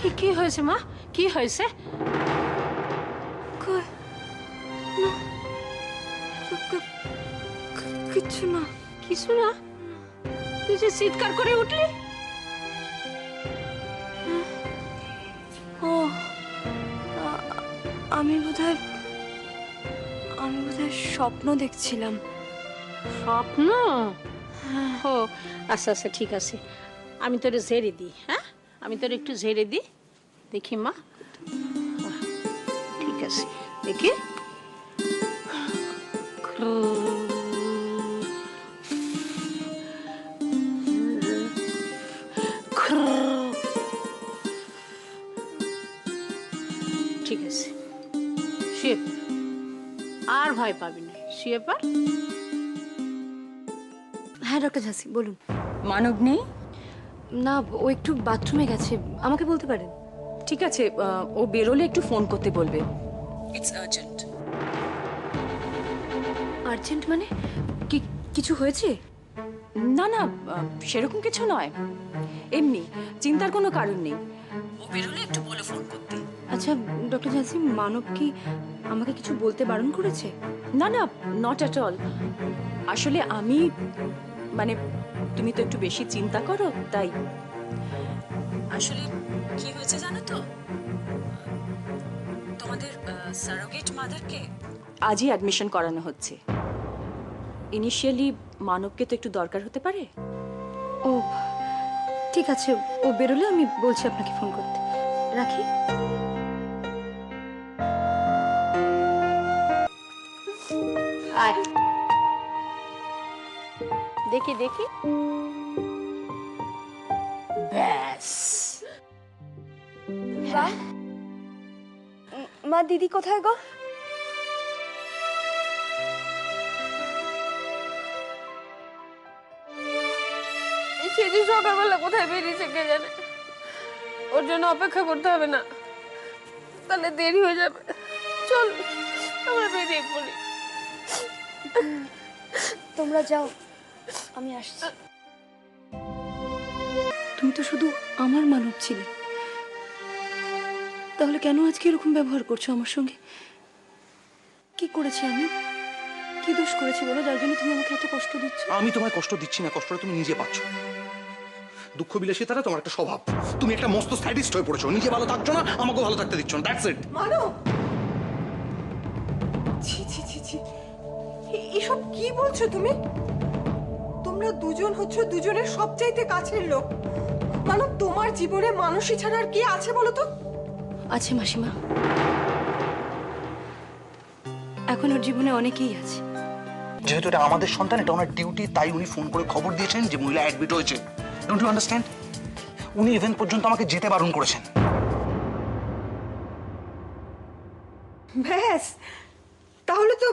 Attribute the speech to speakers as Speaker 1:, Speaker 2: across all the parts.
Speaker 1: কি কি হয়েছে মা? কি হয়েছে?
Speaker 2: কই? না।
Speaker 1: কিছু না। তুই যে চিৎকার করে উঠলি?
Speaker 2: ও আমি বোধহয় আমি বোধহয় স্বপ্ন দেখছিলাম।
Speaker 1: স্বপ্ন? ও আচ্ছা আচ্ছা ঠিক আছে। আমি তোরে ঝেড়ে দিই হ্যাঁ? আমি তোর একটু ঝেড়ে দিই। দেখি মা। ঠিক আছে দেখি। ঠিক আছে। শুয়ে আর ভয় পাবি না। শুয়ে পড়।
Speaker 2: হ্যাঁ ডক্টর ঝাসি বলুন।
Speaker 3: মানব নেই?
Speaker 2: না ও একটু বাথরুমে গেছে। আমাকে বলতে পারেন?
Speaker 3: ঠিক আছে ও বেরোলে একটু ফোন করতে বলবে। ইটস আর্জেন্ট
Speaker 2: আর্জেন্ট মানে? কি কিছু হয়েছে?
Speaker 3: না না সেরকম কিছু নয়। এমনি চিন্তার কোনো কারণ নেই। ও বেরোলে একটু বলে ফোন করতে।
Speaker 2: আচ্ছা ডক্টর ঝাসি মানব কি আমাকে কিছু বলতে বারণ করেছে?
Speaker 3: না না নট অ্যাট অল আসলে আমি মানে তুমি তো একটু বেশি চিন্তা করো তাই। আসলে কি হয়েছে জানো তো? তোমাদের সারোগেট মাদারকে আজই অ্যাডমিশন করানো হচ্ছে। ইনিশিয়ালি মানবকে তো একটু দরকার হতে পারে।
Speaker 2: ও ঠিক আছে ও বেরোলে আমি বলছি আপনাকে ফোন করতে। রাখি?
Speaker 1: আয়। দেখি দেখি। ব্যাস
Speaker 2: মা দিদি কোথায় গো?
Speaker 4: সেদিন সকালবেলা কোথায় বেরিয়েছে কে জানে? ওর জন্য অপেক্ষা করতে হবে না। তাহলে দেরি হয়ে যাবে। চল আমরা বেরিয়ে পড়ি।
Speaker 2: তোমরা যাও আমি আসছি। তুমি তো শুধু আমার মানব ছিলে। তাহলে কেন আজকে এরকম ব্যবহার করছ আমার সঙ্গে? কি করেছি আমি? কি দোষ করেছি বলো? যার জন্য তুমি আমাকে এত কষ্ট দিচ্ছ?
Speaker 5: আমি তোমায় কষ্ট দিচ্ছি না কষ্টটা তুমি নিজে পাচ্ছ। দুঃখ বিলাসী তারা তোমার একটা স্বভাব। তুমি একটা মস্ত স্যাডিস্ট হয়ে পড়েছো নিজে ভালো থাকছো না আমাকেও ভালো থাকতে দিচ্ছ না দ্যাটস ইট
Speaker 6: মানো ছি ছি ছি ছি। এ- এসব কি বলছো তুমি? তোমরা দুজন হচ্ছ দুজনের সবচাইতে কাছের লোক। মানো তোমার জীবনে মানুষই ছাড়া আর কি আছে বলো তো?
Speaker 2: আছে মাসিমা। এখন ওর জীবনে অনেকেই আছে।
Speaker 5: যেহেতু এটা আমাদের সন্তান এটা ওনার ডিউটি তাই উনি ফোন করে খবর দিয়েছেন যে মহিলা অ্যাডমিট হয়েছে। ডোন্ট ইউ আন্ডারস্ট্যান্ড উনি ইভেন্ট পর্যন্ত আমাকে যেতে বারণ করেছেন।
Speaker 6: ব্যাস তাহলে তো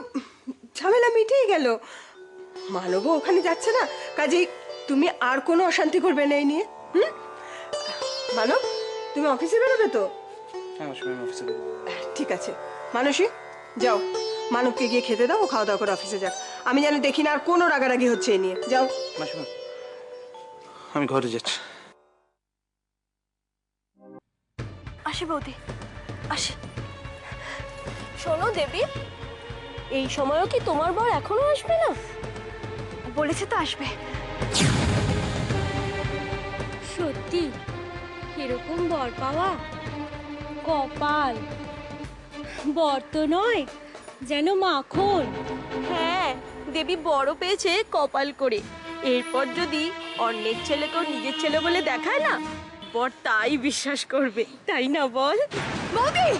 Speaker 6: ঝামেলা মিটেই গেল। মানবও ওখানে যাচ্ছে না কাজেই তুমি আর কোনো অশান্তি করবে না এই নিয়ে। হুম? মানব তুমি অফিসে বেরোবে তো?
Speaker 5: হ্যাঁ অফিসে
Speaker 6: ঠিক আছে। মানসী যাও। মানবকে গিয়ে খেতে দাও ও খাওয়া দাওয়া করে অফিসে যাক। আমি যেন দেখি না আর কোনো রাগারাগি হচ্ছে এই নিয়ে। যাও।
Speaker 5: আমি ঘরে যাচ্ছি।
Speaker 2: আসে বৌদি আসে।
Speaker 4: শোনো দেবী এই সময়ও কি তোমার বর এখনও আসবে না?
Speaker 2: বলেছে তো আসবে।
Speaker 4: সত্যি এরকম বর পাওয়া? কপাল। বর তো নয়, যেন মাখন। হ্যাঁ দেবী বড় পেয়েছে কপাল করে। এরপর যদি অন্যের ছেলেকেও নিজের ছেলে বলে দেখায় না, বর তাই বিশ্বাস করবে, তাই না বল?
Speaker 6: বৌদি!